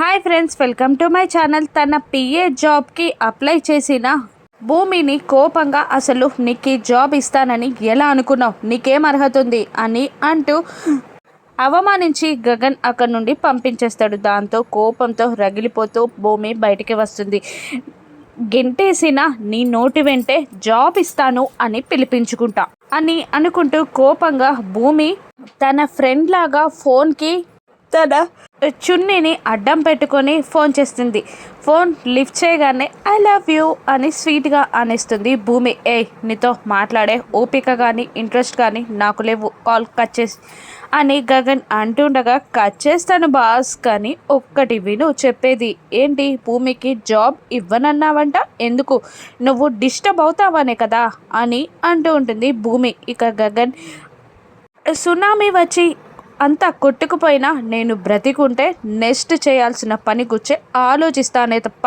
Hi friends welcome to my channel. తన PA జాబ్కి apply చేసిన భూమిని కోపంగా అసలు నీకు జాబ్ ఇస్తానని ఎలా అనుకున్నావు? నీకేం అర్హత ఉంది అని అంటూ అవమానించి గగన్ అక్కడి నుండి పంపించేస్తాడు. దాంతో కోపంతో రగిలిపోతూ భూమి బయటికి వస్తుంది. గెంటేసిన నీ నోటి వెంటే జాబ్ ఇస్తాను అని పిలిపించుకుంటా అని అనుకుంటూ కోపంగా భూమి తన ఫ్రెండ్ లాగా ఫోన్కి తన చున్నీని అడ్డం పెట్టుకొని ఫోన్ చేస్తుంది. ఫోన్ లిఫ్ట్ చేయగానే ఐ లవ్ యూ అని స్వీట్గా అనేస్తుంది భూమి. ఏ నీతో మాట్లాడే ఓపిక కానీ ఇంట్రెస్ట్ కానీ నాకు లేవు. కాల్ కట్ చేసి అని గగన్ అంటుండగా కట్ చేస్తాను బాస్ కానీ ఒక్కటి విను. చెప్పేది ఏంటి? భూమికి జాబ్ ఇవ్వనన్నావంట? ఎందుకు? నువ్వు డిస్టర్బ్ అవుతావనే కదా అని అంటూ ఉంటుంది భూమి. ఇక గగన్ సునామీ వచ్చి అంతా కొట్టుకుపోయినా నేను బ్రతికుంటే నెక్స్ట్ చేయాల్సిన పని గుచ్చే ఆలోచిస్తానే తప్ప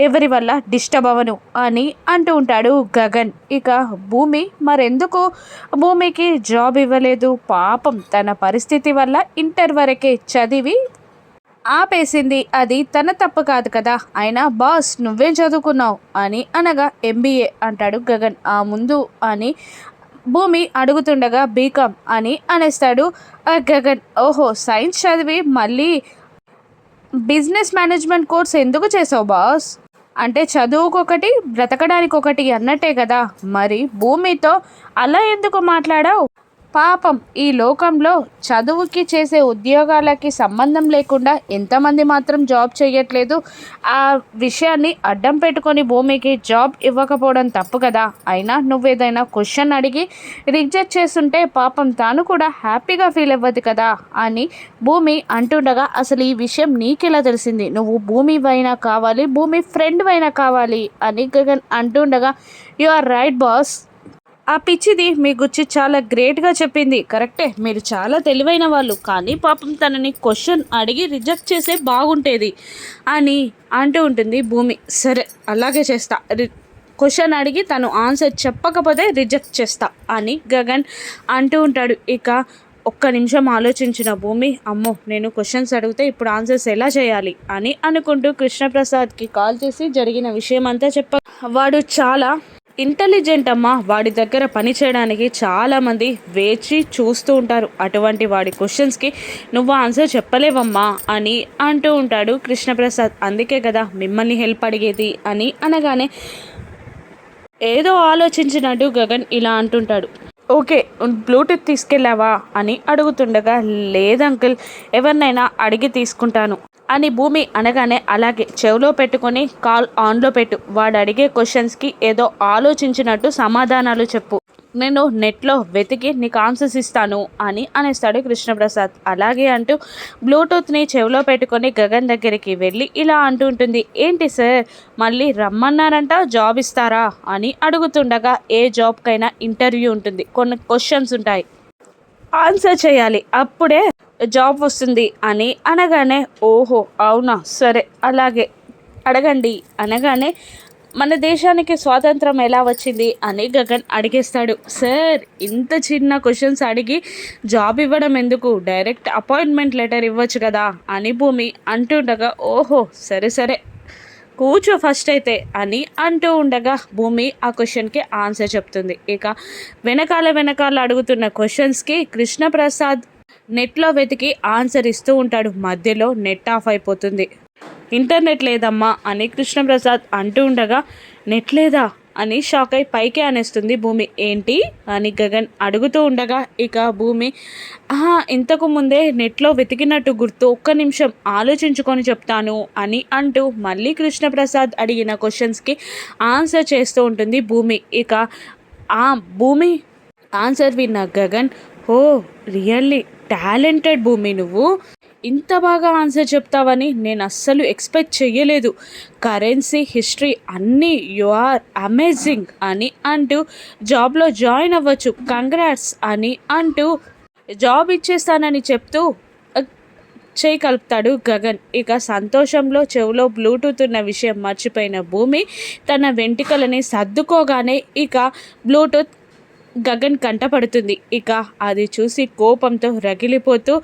ఎవరి వల్ల డిస్టర్బ్ అవ్వను అని అంటూ ఉంటాడు గగన్. ఇక భూమి మరెందుకు? భూమికి జాబ్ ఇవ్వలేదు. పాపం తన పరిస్థితి వల్ల ఇంటర్ వరకే చదివి ఆపేసింది. అది తన తప్పు కాదు కదా. అయినా బాస్ నువ్వేం చదువుకున్నావు అని అనగా ఎంబీఏ అంటాడు గగన్. ఆ ముందు అని భూమి అడుగుతుండగా బీకామ్ అని అనేస్తాడు. గగన్ ఓహో సైన్స్ చదివి మళ్ళీ బిజినెస్ మేనేజ్మెంట్ కోర్స్ ఎందుకు చేసావు బాస్? అంటే చదువుకొకటి బ్రతకడానికి ఒకటి అన్నట్టే కదా. మరి భూమితో అలా ఎందుకు మాట్లాడావు? పాపం ఈ లోకంలో చదువుకి చేసే ఉద్యోగాలకి సంబంధం లేకుండా ఎంతమంది మాత్రం జాబ్ చేయట్లేదు ఆ విషయాన్ని అడ్డం పెట్టుకొని భూమికి జాబ్ ఇవ్వకపోవడం తప్పు కదా. అయినా నువ్వేదైనా క్వశ్చన్ అడిగి రిజెక్ట్ చేస్తుంటే పాపం తాను కూడా హ్యాపీగా ఫీల్ అవ్వదు కదా అని భూమి అంటుండగా అసలు ఈ విషయం నీకెలా తెలిసింది? నువ్వు భూమి అయినా కావాలి భూమి ఫ్రెండ్ అయినా కావాలి? అని గగన్ అంటుండగా యు ఆర్ రైట్ బాస్. ఆ పిచ్చిది మీ గుచ్చి చాలా గ్రేట్గా చెప్పింది. కరెక్టే మీరు చాలా తెలివైన వాళ్ళు. కానీ పాపం తనని క్వశ్చన్ అడిగి రిజెక్ట్ చేసే బాగుంటేది అని అంటూ ఉంటుంది భూమి. సరే అలాగే చేస్తా. రి- క్వశ్చన్ అడిగి తను ఆన్సర్ చెప్పకపోతే రిజెక్ట్ చేస్తా అని గగన్ అంటూ ఉంటాడు. ఇక ఒక్క నిమిషం ఆలోచించిన భూమి అమ్మో నేను క్వశ్చన్స్ అడిగితే ఇప్పుడు ఆన్సర్స్ ఎలా చేయాలి అని అనుకుంటూ కృష్ణప్రసాద్కి కాల్ చేసి జరిగిన విషయం అంతా చెప్ప వాడు చాలా ఇంటెలిజెంట్ అమ్మా వాడి దగ్గర పని చేయడానికి చాలామంది వేచి చూస్తూ ఉంటారు. అటువంటి వాడి క్వశ్చన్స్కి నువ్వు ఆన్సర్ చెప్పలేవమ్మా అని అంటూ ఉంటాడు కృష్ణప్రసాద్. అందుకే కదా మిమ్మల్ని హెల్ప్ అడిగేది అని అనగానే ఏదో ఆలోచించినట్టు గగన్ ఇలా అంటుంటాడు. ఓకే బ్లూటూత్ తీసుకెళ్ళావా అని అడుగుతుండగా లేదంకుల్ ఎవరినైనా అడిగి తీసుకుంటాను. అని భూమి అనగానే అలాగే చెవిలో పెట్టుకొని కాల్ ఆన్లో పెట్టు. వాడు అడిగే క్వశ్చన్స్కి ఏదో ఆలోచించినట్టు సమాధానాలు చెప్పు. నేను నెట్లో వెతికి నీకు ఆన్సర్స్ ఇస్తాను అని అనేస్తాడు కృష్ణప్రసాద్. అలాగే అంటూ బ్లూటూత్ని చెవిలో పెట్టుకొని గగన్ దగ్గరికి వెళ్ళి ఇలా అంటూ ఉంటుంది. ఏంటి సార్? మళ్ళీ రమ్మన్నారంట? జాబ్ ఇస్తారా? అని అడుగుతుండగా ఏ జాబ్కైనా ఇంటర్వ్యూ ఉంటుంది. కొన్ని క్వశ్చన్స్ ఉంటాయి. ఆన్సర్ చేయాలి. అప్పుడే జాబ్ వస్తుంది అని అనగానే ఓహో అవునా? సరే అలాగే. అడగండి. అనగానే మన దేశానికి స్వాతంత్రం ఎలా వచ్చింది అని గగన్ అడిగేస్తాడు. సార్ ఇంత చిన్న క్వశ్చన్స్ అడిగి జాబ్ ఇవ్వడం ఎందుకు? డైరెక్ట్ అపాయింట్మెంట్ లెటర్ ఇవ్వచ్చు కదా అని భూమి అంటుండగా ఓహో సరే సరే. కూర్చో ఫస్ట్ అయితే అని అంటూ ఉండగా భూమి ఆ క్వశ్చన్కి ఆన్సర్ చెప్తుంది. ఇక వెనకాల వెనకాల అడుగుతున్న క్వశ్చన్స్కి కృష్ణప్రసాద్ నెట్లో వెతికి ఆన్సర్ ఇస్తూ ఉంటాడు. మధ్యలో నెట్ ఆఫ్ అయిపోతుంది. ఇంటర్నెట్ లేదమ్మా అని కృష్ణప్రసాద్ అంటూ ఉండగా నెట్ లేదా? అని షాక్ అయి పైకి అనేస్తుంది భూమి. ఏంటి? అని గగన్ అడుగుతూ ఉండగా ఇక భూమి "ఆహా, ఇంతకు ముందే నెట్లో వెతికినట్టు గుర్తు ఒక్క నిమిషం ఆలోచించుకొని చెప్తాను అని అంటూ మళ్ళీ కృష్ణప్రసాద్ అడిగిన క్వశ్చన్స్కి ఆన్సర్ చేస్తూ ఉంటుంది భూమి. ఇక ఆ భూమి? ఆన్సర్ విన్న గగన్ ఓ రియల్లీ టాలెంటెడ్ భూమి నువ్వు. ఇంత బాగా ఆన్సర్ చెప్తావని నేను అస్సలు ఎక్స్పెక్ట్ చెయ్యలేదు. కరెన్సీ హిస్టరీ అన్నీ యు ఆర్ అమేజింగ్ అని అంటూ జాబ్లో జాయిన్ అవ్వచ్చు కంగ్రాట్స్ అని అంటూ జాబ్ ఇచ్చేస్తానని చెప్తూ చేయి కలుపుతాడు గగన్. ఇక సంతోషంలో చెవిలో బ్లూటూత్ ఉన్న విషయం మర్చిపోయిన భూమి తన వెంట్రుకలని సర్దుకోగానే ఇక బ్లూటూత్ గగన్ కంటపడుతుంది. ఇక అది చూసి కోపంతో రగిలిపోతూ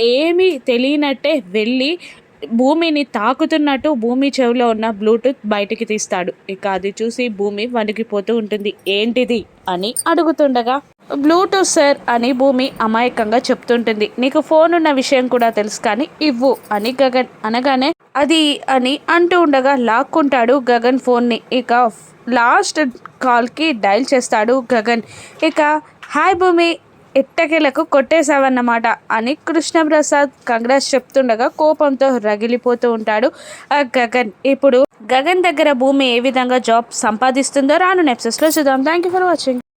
ఏమీ తెలియనట్టే వెళ్ళి భూమిని తాకుతున్నట్టు భూమి చెవిలో ఉన్న బ్లూటూత్ బయటికి తీస్తాడు. ఇక అది చూసి భూమి వణికిపోతూ ఉంటుంది. ఏంటిది? అని అడుగుతుండగా బ్లూటూత్ సార్ అని భూమి అమాయకంగా చెప్తుంటుంది. నీకు ఫోన్ ఉన్న విషయం కూడా తెలుసు కానీ ఇవ్వు అని గగన్ అనగానే అది అని అంటూ ఉండగా లాక్కుంటాడు గగన్ ఫోన్ని. ఇక లాస్ట్ కాల్కి డైల్ చేస్తాడు గగన్. ఇక హాయ్ భూమి ఎట్టకేలకు కొట్టేశావన్నమాట అని కృష్ణప్రసాద్ కంగ్రాస్ చెప్తుండగా కోపంతో రగిలిపోతూ ఉంటాడు ఆ గగన్. ఇప్పుడు గగన్ దగ్గర భూమి ఏ విధంగా జాబ్ సంపాదిస్తుందో రాను నెప్సెస్లో చూద్దాం. Thank you for watching